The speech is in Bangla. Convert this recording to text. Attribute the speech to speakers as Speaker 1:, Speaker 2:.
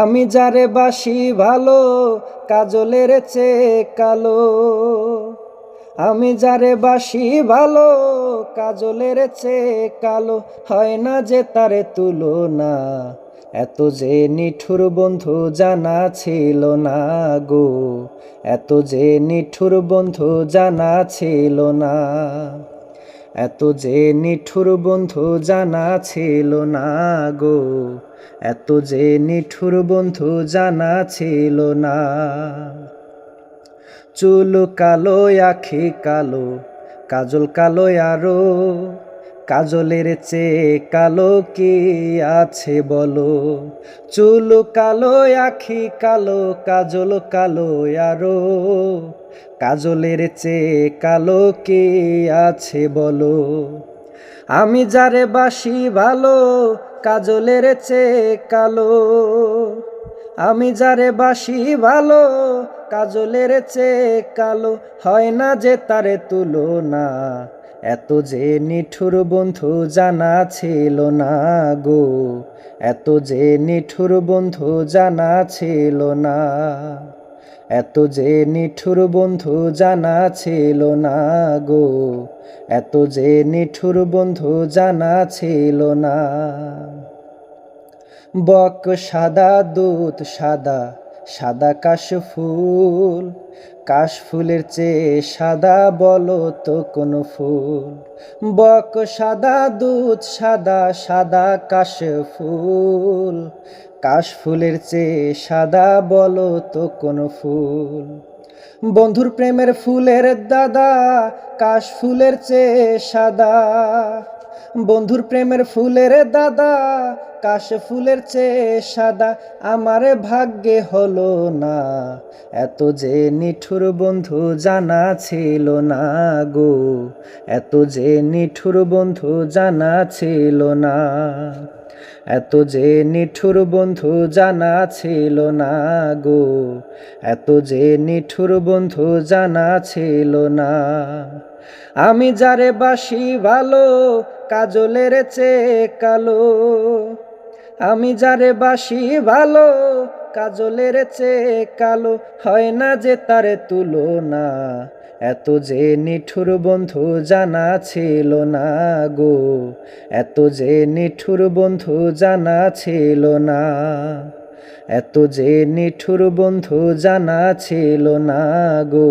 Speaker 1: আমি যারে বাসি ভালো, কাজলের চেয়ে কালো। আমি যারে বাসি ভালো, কাজলের চেয়ে কালো। হয় না যে তারে তুলনা, এত যে নিঠুর বন্ধু জানা ছিল না গো। এত যে নিঠুর বন্ধু জানা ছিল না, এত যে নিঠুর বন্ধু জানা ছিল না গো। এত যে নিঠুর বন্ধু জানা ছিল না। চুল কালো, আখি কালো, কাজল কালো আরও, কাজলের চেয়ে কালো কি আছে বলো? চুল কালো, আখি কালো, কাজল কালো আরও, কাজলের চেয়ে কালো কি আছে বলো? আমি যারে বাসি ভালো কাজলের চেয়ে কালো। আমি যারে বাসি ভালো, কাজলের চেয়ে কালো। হয় না যে তারে তুলো না এত যে নিঠুর বন্ধু জানা ছিল না গো। এত যে নিঠুর বন্ধু জানা ছিল না। এত যে নিঠুর বন্ধু জানা ছিল না গো, এত যে নিঠুর বন্ধু জানা ছিল না। বক সাদা, দুধ সাদা সাদা কাশ ফুল, কাশ ফুলের চেয়ে সাদা বলো তো কোন ফুল। বক সাদা দুধ, সাদা সাদা কাশ ফুল, কাশ ফুলের চেয়ে সাদা বলো তো কোন ফুল। বন্ধুর প্রেমের ফুলের দাদা, কাশ ফুলের চেয়ে সাদা। বন্ধুর প্রেমের ফুলের দাদা, কাশ ফুলের চেয়ে সাদা। আমার ভাগ্যে হলো না, এত যে নিঠুর বন্ধু জানা ছিল না গো। এত যে নিঠুর বন্ধু জানা ছিল না, এত যে নিঠুর বন্ধু জানা ছিল না গো। এত যে নিঠুর বন্ধু জানা ছিল না। আমি যারে বাসি ভালো, কাজলের চেয়ে কালো। আমি যারে বাসি ভালো, কাজলের চেয়ে কালো। হয় না যে তারে তুলনা, এত যে নিঠুর বন্ধু জানা ছিল না গো। এত যে নিঠুর বন্ধু জানা ছিল না, এত যে নিঠুর বন্ধু জানা ছিল না গো।